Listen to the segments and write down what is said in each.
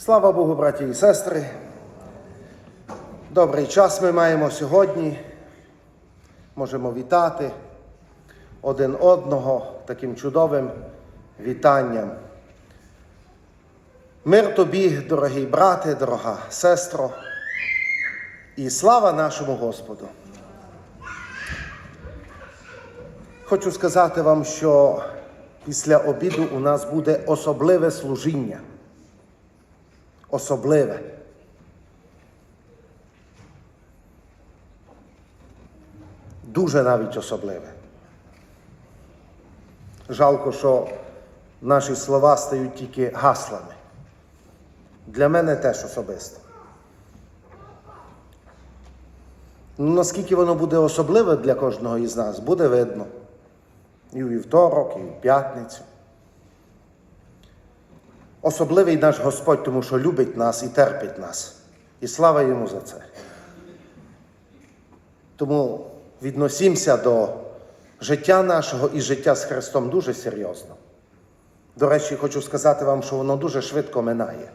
Слава Богу, браті і сестри. Добрий час ми маємо сьогодні. Можемо вітати один одного таким чудовим вітанням. Мир тобі, дорогий брате, дорога сестро, і слава нашому Господу. Хочу сказати вам, що після обіду у нас буде особливе служіння. Особливе. Дуже навіть особливе. Жалко, що наші слова стають тільки гаслами. Для мене теж особисто. Ну, наскільки воно буде особливе для кожного із нас, буде видно. І у вівторок, і в п'ятницю. Особливий наш Господь, тому що любить нас і терпить нас. І слава йому за це. Тому відносімося до життя нашого і життя з Христом дуже серйозно. До речі, хочу сказати вам, що воно дуже швидко минає.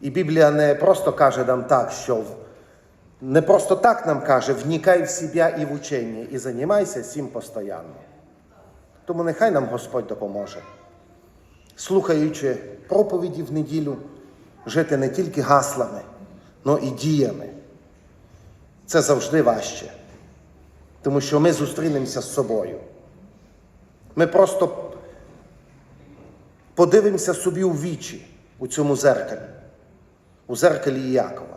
І Біблія не просто каже нам так, що не просто так нам каже, вникай в себе і в учення, і займайся цим постійно. Тому нехай нам Господь допоможе, слухаючи проповіді в неділю, жити не тільки гаслами, але і діями. Це завжди важче, тому що ми зустрінемося з собою. Ми просто подивимося собі у вічі у цьому зеркалі, у зеркалі Іякова.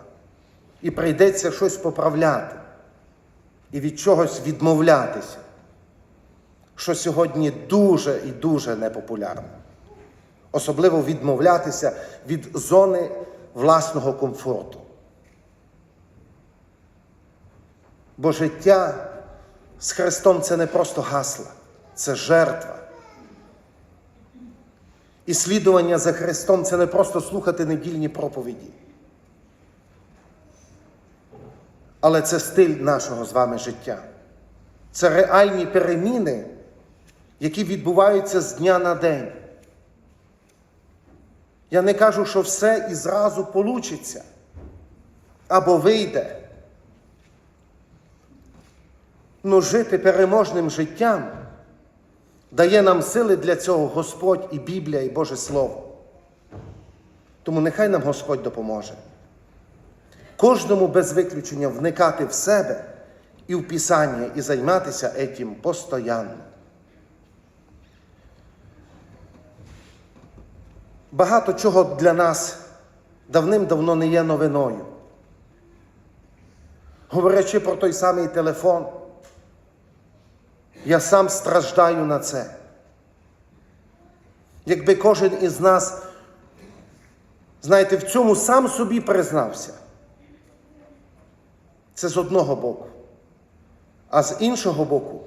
І прийдеться щось поправляти і від чогось відмовлятися, що сьогодні дуже і дуже непопулярно. Особливо відмовлятися від зони власного комфорту. Бо життя з Христом це не просто гасла, це жертва. І слідування за Христом це не просто слухати недільні проповіді. Але це стиль нашого з вами життя. Це реальні переміни, які відбуваються з дня на день. Я не кажу, що все і зразу получиться або вийде. Но жити переможним життям дає нам сили для цього Господь і Біблія, і Боже Слово. Тому нехай нам Господь допоможе. Кожному без виключення вникати в себе і в Писання, і займатися етім постоянно. Багато чого для нас давним-давно не є новиною. Говорячи про той самий телефон, я сам страждаю на це. Якби кожен із нас, знаєте, в цьому сам собі признався. Це з одного боку. А з іншого боку,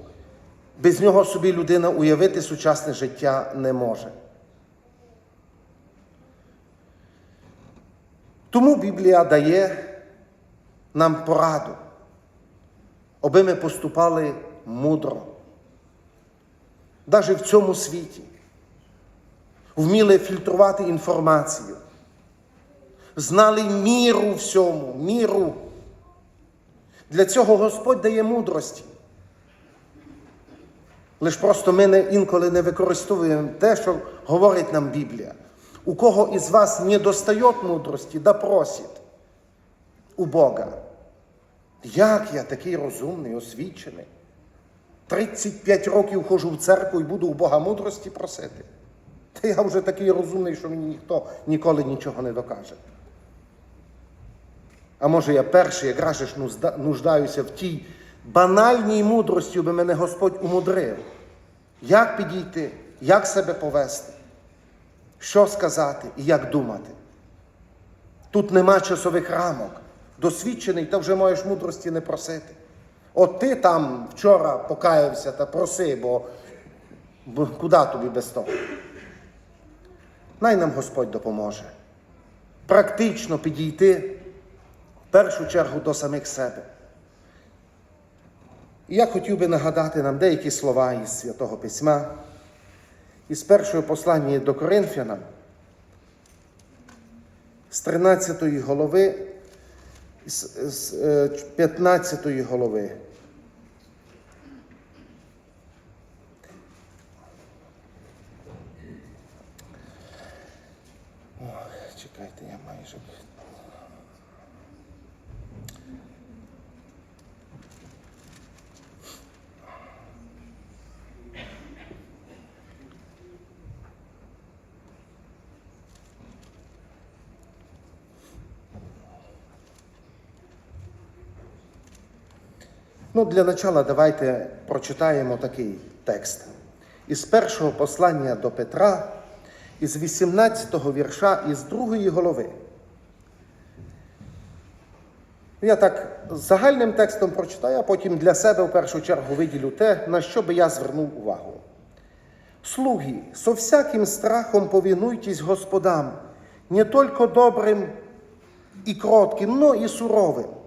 без нього собі людина уявити сучасне життя не може. Тому Біблія дає нам пораду, аби ми поступали мудро, навіть в цьому світі, вміли фільтрувати інформацію, знали міру всьому, міру. Для цього Господь дає мудрості. Лиш просто ми не, інколи не використовуємо те, що говорить нам Біблія. У кого із вас не достає мудрості, да просить у Бога. Як я такий розумний, освічений? 35 років ходжу в церкву і буду у Бога мудрості просити. Та я вже такий розумний, що мені ніхто ніколи нічого не докаже. А може я перший, якраз ж нуждаюся в тій банальній мудрості, аби мене Господь умудрив. Як підійти, як себе повести, що сказати і як думати. Тут нема часових рамок. Досвідчений, та вже можеш мудрості не просити. От ти там вчора покаявся та проси, бо, бо куди тобі без того? Най нам Господь допоможе. Практично підійти в першу чергу до самих себе. І я хотів би нагадати нам деякі слова із Святого Письма, із першого послання до Коринфянам, з 13 голови, з, з е, 15 голови. Ну, для начала давайте прочитаємо такий текст. Із першого послання до Петра, із 18-го вірша, із другої голови. Я так загальним текстом прочитаю, а потім для себе в першу чергу виділю те, на що би я звернув увагу. Слуги, со всяким страхом повинуйтесь Господам, не только добрым и кротким, но и суровым.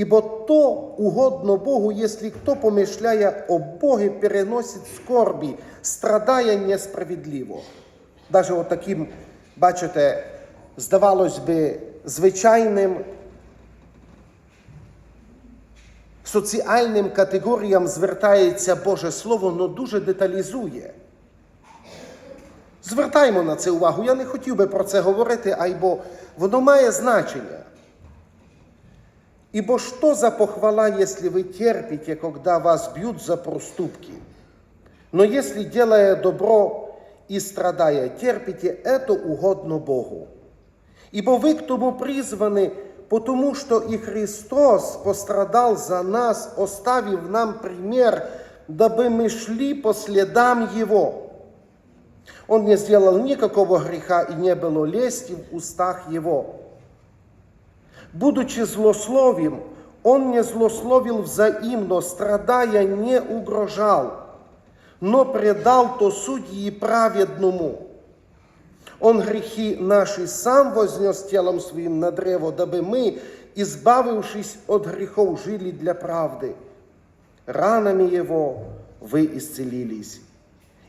Ибо то угодно Богу, если кто, помышляя о Боге, переносит скорби, страдая несправедливо. Даже от таким, бачите, здавалось би, звичайним соціальним категоріям звертається Боже Слово, але дуже деталізує. Звертаймо на це увагу. Я не хотів би про це говорити, айбо воно має значення. Ибо что за похвала, если вы терпите, когда вас бьют за проступки? Но если, делая добро и страдая, терпите, это угодно Богу. Ибо вы к тому призваны, потому что и Христос пострадал за нас, оставив нам пример, дабы мы шли по следам Его. Он не сделал никакого греха и не было лести в устах Его. Будучи злословим, он не злословил взаимно, страдая, не угрожал, но предал то судьи праведному. Он грехи наши сам вознес телом своим на древо, дабы мы, избавившись от грехов, жили для правды. Ранами его вы исцелились.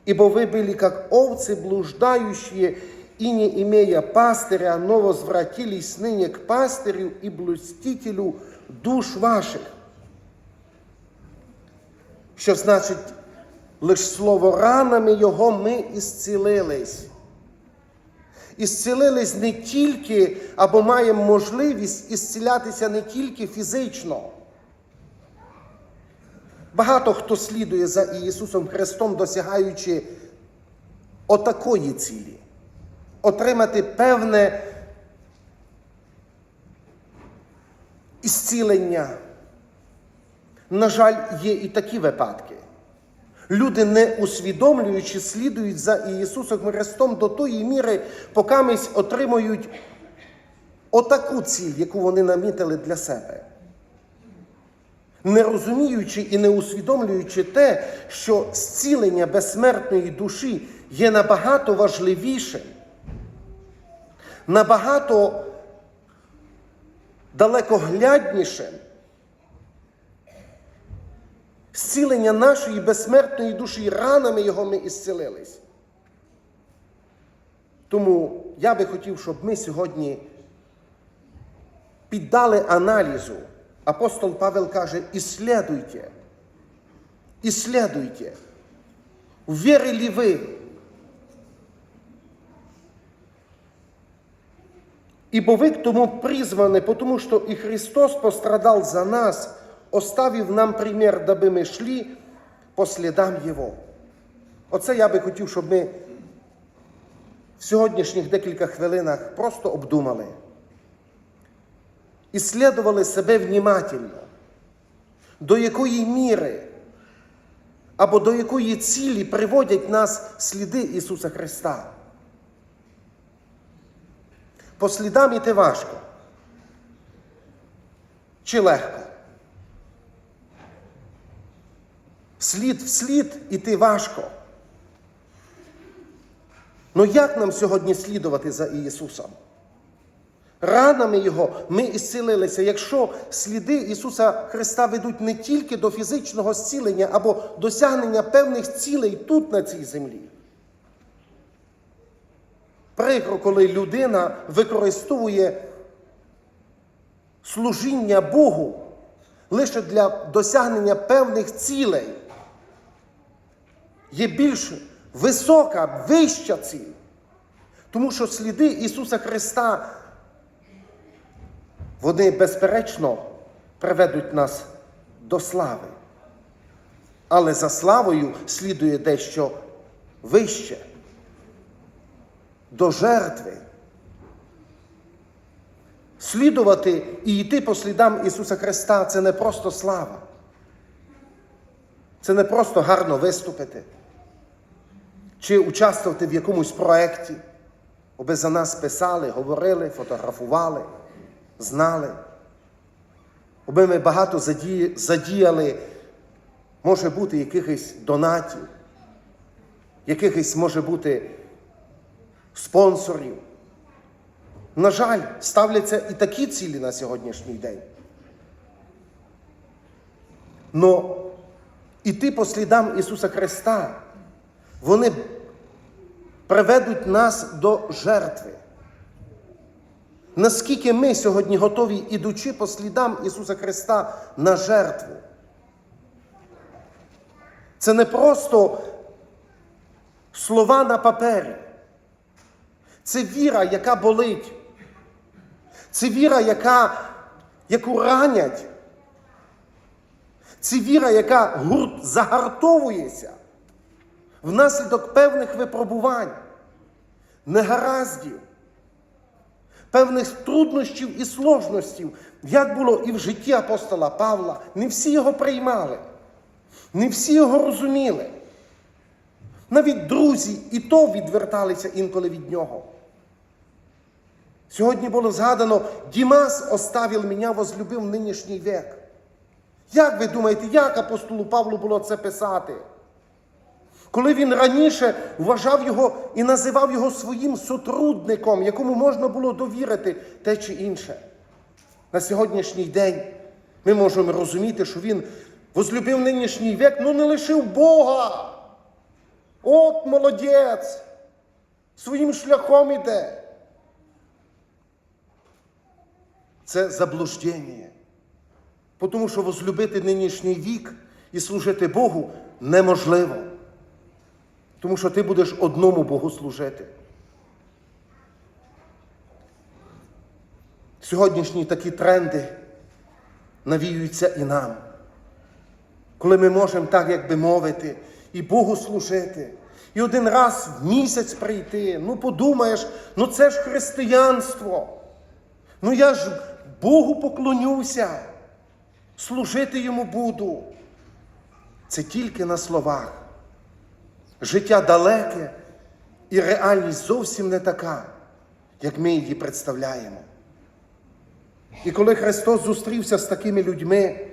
Ибо вы были как овцы блуждающие, и не имея пастыря, но возвратились ныне к пастырю и блюстителю душ ваших. Що значить, лише слово ранами його ми ісцілились.Ісцілились не тільки, або маємо можливість ісцілятися не тільки фізично. Багато хто слідує за Ісусом Христом, досягаючи отакої цілі отримати певне ісцілення. На жаль, є і такі випадки. Люди, не усвідомлюючи, слідують за Ісусом Христом до тої міри, покамись отримують отаку ціль, яку вони намітили для себе. Не розуміючи і не усвідомлюючи те, що зцілення безсмертної душі є набагато важливішим набагато далекогляднішим. Зцілення нашої безсмертної душі ранами його ми ісцілились. Тому я би хотів, щоб ми сьогодні піддали аналізу. Апостол Павел каже: іслідуйте, іслідуйте, вірили ви Ибо вы к тому призваны, потому что и Христос пострадал за нас, оставив нам пример, дабы ми шли по слідам Його. Оце я би хотів, щоб ми в сьогоднішніх декілька хвилинах просто обдумали. І слідували себе внімательно, до якої міри або до якої цілі приводять нас сліди Ісуса Христа. По слідам іти важко. Чи легко? Слід в слід іти важко. Ну як нам сьогодні слідувати за Ісусом? Ранами Його ми ісцілилися, якщо сліди Ісуса Христа ведуть не тільки до фізичного зцілення або досягнення певних цілей тут, на цій землі. Прикро, коли людина використовує служіння Богу лише для досягнення певних цілей. Є більш висока, вища ціль. Тому що сліди Ісуса Христа, вони безперечно приведуть нас до слави. Але за славою слідує дещо вище, до жертви. Слідувати і йти по слідам Ісуса Христа це не просто слава. Це не просто гарно виступити чи участвувати в якомусь проєкті, аби за нас писали, говорили, фотографували, знали. Аби ми багато задіяли, може бути, якихось донатів, якихось може бути спонсорів. На жаль, ставляться і такі цілі на сьогоднішній день. Но іти по слідам Ісуса Христа, вони приведуть нас до жертви. Наскільки ми сьогодні готові, ідучи по слідам Ісуса Христа на жертву? Це не просто слова на папері. Це віра, яка болить. Це віра, яка, яку ранять. Це віра, яка гурт загартовується внаслідок певних випробувань, негараздів, певних труднощів і сложностей, як було і в житті апостола Павла. Не всі його приймали, не всі його розуміли. Навіть друзі і то відверталися інколи від нього. Сьогодні було згадано, Дімас оставив мене, возлюбив нинішній век. Як ви думаєте, як апостолу Павлу було це писати? Коли він раніше вважав його і називав його своїм сотрудником, якому можна було довірити те чи інше. На сьогоднішній день ми можемо розуміти, що він возлюбив нинішній век, ну не лишив Бога. От молодець! Своїм шляхом іде. Це заблуждення. Тому що возлюбити нинішній вік і служити Богу неможливо. Тому що ти будеш одному Богу служити. Сьогоднішні такі тренди навіюються і нам. Коли ми можемо так, як би мовити, і Богу служити, і один раз в місяць прийти. Ну подумаєш, ну це ж християнство. Ну я ж Богу поклонюся, служити йому буду. Це тільки на словах. Життя далеке і реальність зовсім не така, як ми її представляємо. І коли Христос зустрівся з такими людьми,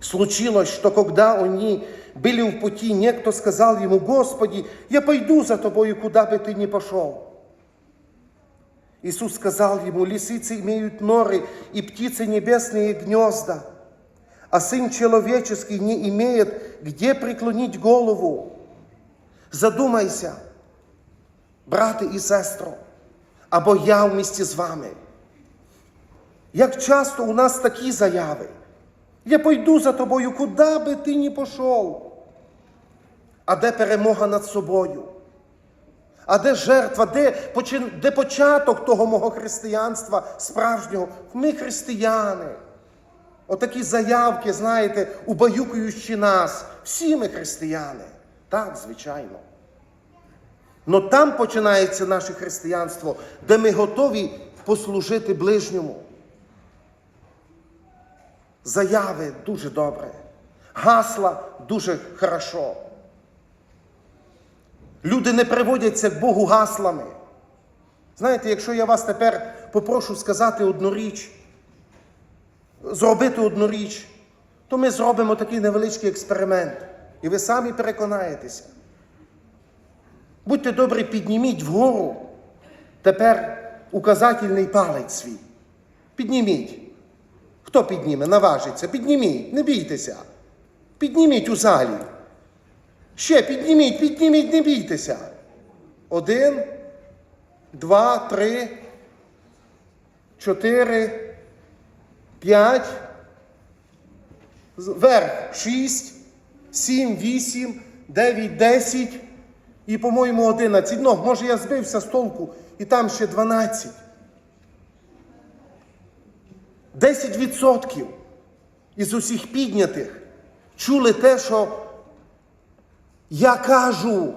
случилось, что когда они были в пути, некто сказал ему, Господи, я пойду за тобою, куда бы ты ни пошел. Иисус сказал ему, лисицы имеют норы и птицы небесные гнезда, а Сын Человеческий не имеет, где преклонить голову. Задумайся, брате і сестро, або я в місті з вами. Як часто у нас такі заяви? Я пойду за тобою, куди би ти ні пішов. А де перемога над собою? А де жертва, де, почин... де початок того мого християнства справжнього? Ми християни. Отакі заявки, знаєте, убаюкуючи нас. Всі ми християни. Так, звичайно. Но там починається наше християнство, де ми готові послужити ближньому. Заяви дуже добре. Гасла дуже хорошо. Люди не приводяться к Богу гаслами. Знаєте, якщо я вас тепер попрошу сказати одну річ, зробити одну річ, то ми зробимо такий невеличкий експеримент. І ви самі переконаєтеся. Будьте добрі, підніміть вгору тепер указательний палець свій. Підніміть. Хто підніме, наважиться? Підніміть, не бійтеся. Підніміть у залі. Ще підніміть, підніміть, не бійтеся. Один, два, три, чотири, п'ять, вверх шість, сім, вісім, дев'ять, десять і, по-моєму, одинадцять. Ну, може, я збився з толку, і там ще дванадцять. Десять відсотків із усіх піднятих чули те, що я кажу.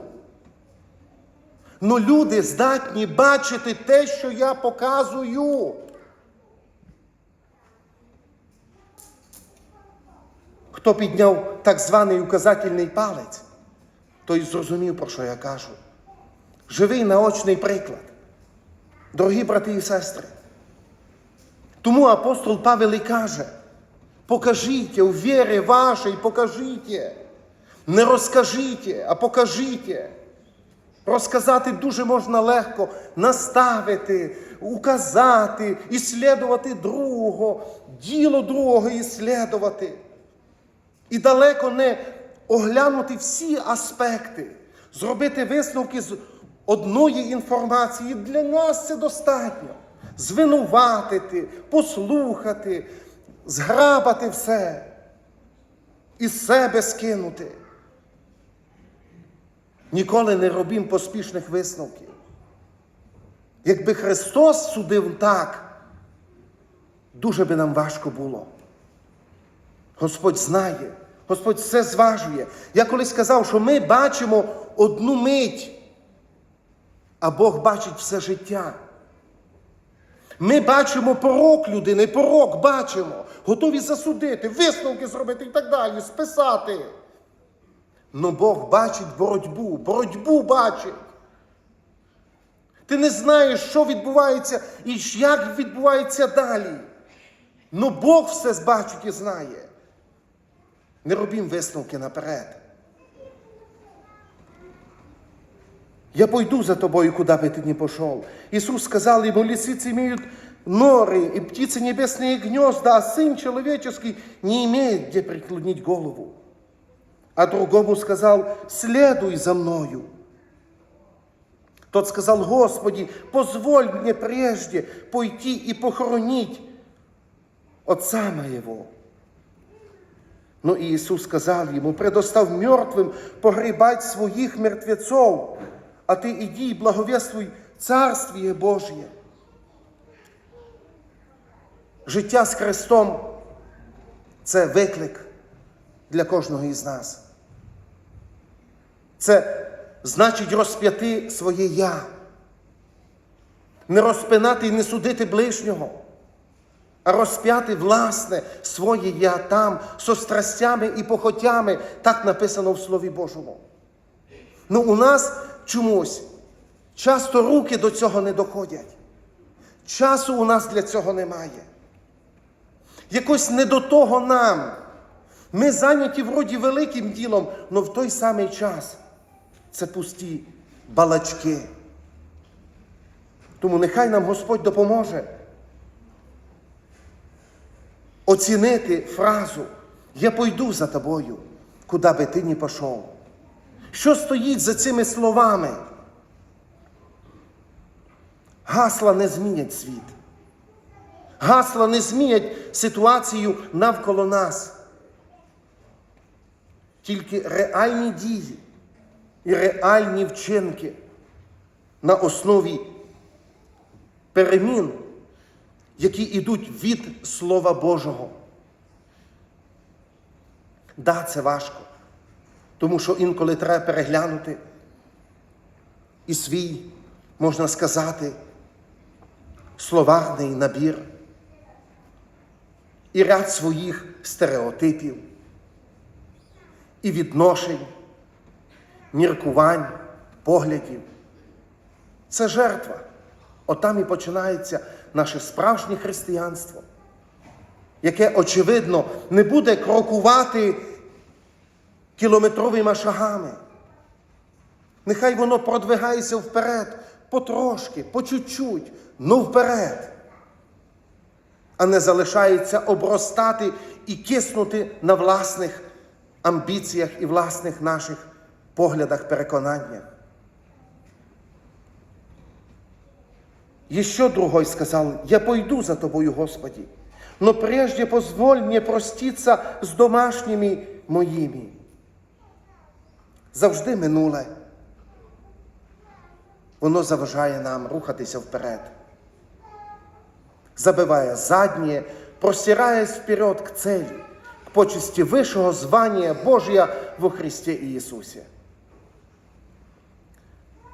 Ну люди здатні бачити те, що я показую. Хто підняв так званий указательний палець, той зрозумів, про що я кажу. Живий наочний приклад. Дорогі брати і сестри. Тому апостол Павел і каже: покажіть у вірі вашій, покажіть. Не розкажіть, а покажіть. Розказати дуже можна легко, наставити, указати, іслідувати другого, діло другого іслідувати. І далеко не оглянути всі аспекти, зробити висновки з одної інформації. Для нас це достатньо. Звинуватити, послухати, зграбати все, із себе скинути. Ніколи не робім поспішних висновків. Якби Христос судив так, дуже би нам важко було. Господь знає, Господь все зважує. Я колись сказав, що ми бачимо одну мить, а Бог бачить все життя. Ми бачимо порок людини, порок бачимо, готові засудити, висновки зробити і так далі, списати. Но Бог бачить боротьбу, боротьбу бачить. Ти не знаєш, що відбувається і як відбувається далі. Но Бог все бачить і знає. Не робім висновки наперед. Я пойду за тобою, куда бы ты ни пошел. Иисус сказал ему, лисицы имеют норы, и птицы небесные гнезда, а Сын Человеческий не имеет где преклонить голову. А другому сказал, следуй за мною. Тот сказал, Господи, позволь мне прежде пойти и похоронить отца моего. Но Иисус сказал ему, предостав мертвым погребать своих мертвецов, а ты иди и благовествуй Царствие Божье. Життя з Христом це виклик для кожного із нас. Це значить розп'яти своє я, не розпинати і не судити ближнього, а розп'яти власне своє я там, со страстями і похотями, так написано в Слові Божому. Ну, у нас чомусь часто руки до цього не доходять. Часу у нас для цього немає. Якось не до того нам. Ми зайняті вроді великим ділом, але в той самий час це пусті балачки. Тому нехай нам Господь допоможе оцінити фразу Я пойду за тобою, куди би ти ні пішов. Що стоїть за цими словами? Гасла не змінять світ. Гасла не змінять ситуацію навколо нас. Тільки реальні дії і реальні вчинки на основі перемін, які йдуть від Слова Божого. Да, це важко, тому що інколи треба переглянути і свій, можна сказати, словарний набір і ряд своїх стереотипів, і відношень, міркувань, поглядів. Це жертва. Отам і починається наше справжнє християнство, яке, очевидно, не буде крокувати кілометровими шагами. Нехай воно продвигається вперед потрошки, по чуть-чуть, ну вперед, а не залишається обростати і киснути на власних амбіціях і власних наших поглядах, переконаннях. Еще другой сказал, я пойду за тобою, Господи, но прежде позволь мне проститься з домашніми моїми. Завжди минуле. Воно заважає нам рухатися вперед. Забиває заднє, простираясь вперед к цели, к почесті вищого звання Божия во Христе Иисусе.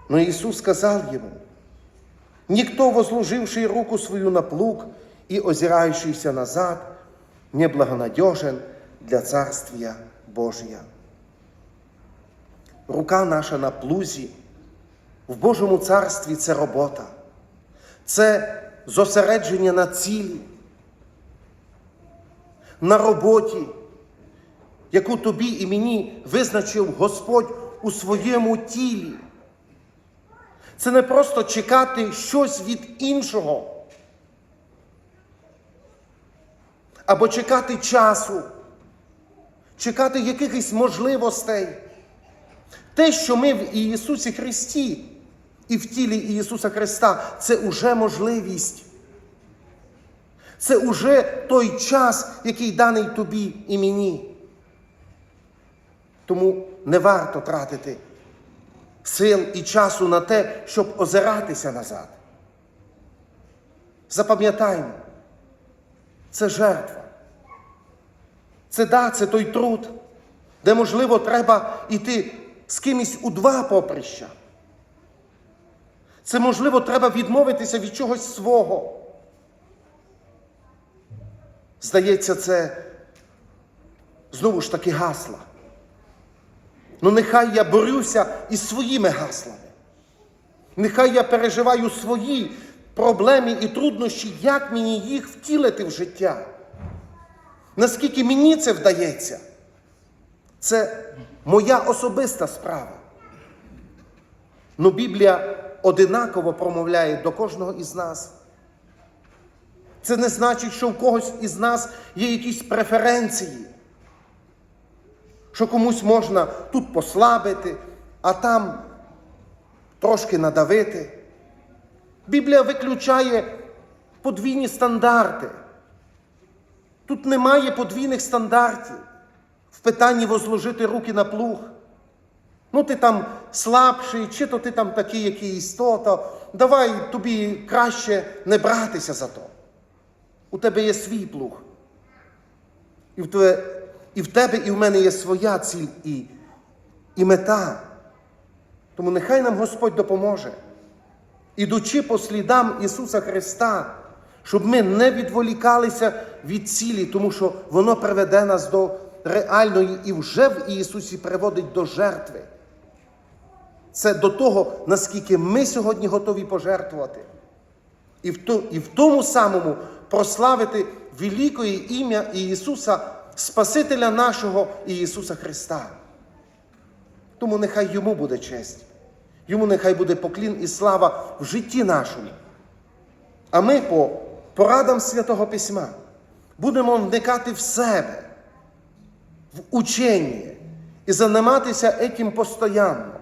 Но Иисус сказал ему, Никто, возложивший руку свою на плуг и озирающийся назад, не благонадежен для Царствия Божия. Рука наша на плузі в Божому царстві це робота, це зосередження на цілі, на роботі, яку тобі і мені визначив Господь у своєму тілі. Це не просто чекати щось від іншого. Або чекати часу, чекати якихось можливостей. Те, що ми в Ісусі Христі і в тілі Ісуса Христа, це уже можливість. Це уже той час, який даний тобі і мені. Тому не варто тратити сил і часу на те, щоб озиратися назад. Запам'ятаймо, це жертва. Це да, це той труд, де, можливо, треба йти з кимось у два поприща. Це, можливо, треба відмовитися від чогось свого. Здається, це знову ж таки гасла. Ну нехай я борюся із своїми гаслами. Нехай я переживаю свої проблеми і труднощі, як мені їх втілити в життя. Наскільки мені це вдається, це моя особиста справа. Ну Біблія одинаково промовляє до кожного із нас. Це не значить, що в когось із нас є якісь преференції що комусь можна тут послабити, а там трошки надавити. Біблія виключає подвійні стандарти. Тут немає подвійних стандартів в питанні возложити руки на плуг. Ну, ти там слабший, чи то ти там такий якийсь то, давай тобі краще не братися за то. У тебе є свій плуг. І в тебе і в тебе, і в мене є своя ціль і, і мета. Тому нехай нам Господь допоможе, ідучи по слідам Ісуса Христа, щоб ми не відволікалися від цілі, тому що воно приведе нас до реальної і вже в Ісусі приводить до жертви. Це до того, наскільки ми сьогодні готові пожертвувати. І в, то, і в тому самому прославити великое ім'я Ісуса Спасителя нашого Ісуса Христа. Тому нехай йому буде честь, йому нехай буде поклін і слава в житті нашому. А ми по порадам Святого Письма будемо вникати в себе, в учення і займатися етім постоянно.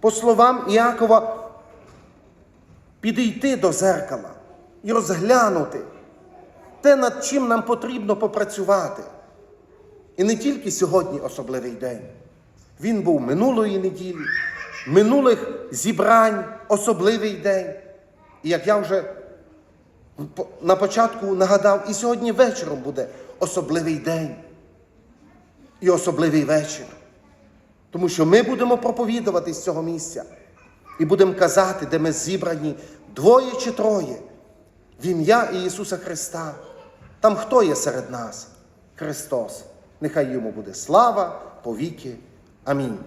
По словам Іакова, підійти до зеркала і розглянути те, над чим нам потрібно попрацювати. І не тільки сьогодні особливий день. Він був минулої неділі, минулих зібрань, особливий день. І як я вже на початку нагадав, і сьогодні вечором буде особливий день і особливий вечір. Тому що ми будемо проповідувати з цього місця і будемо казати, де ми зібрані двоє чи троє в ім'я Ісуса Христа. Там хто є серед нас? Христос. Нехай йому буде слава повіки. Амінь.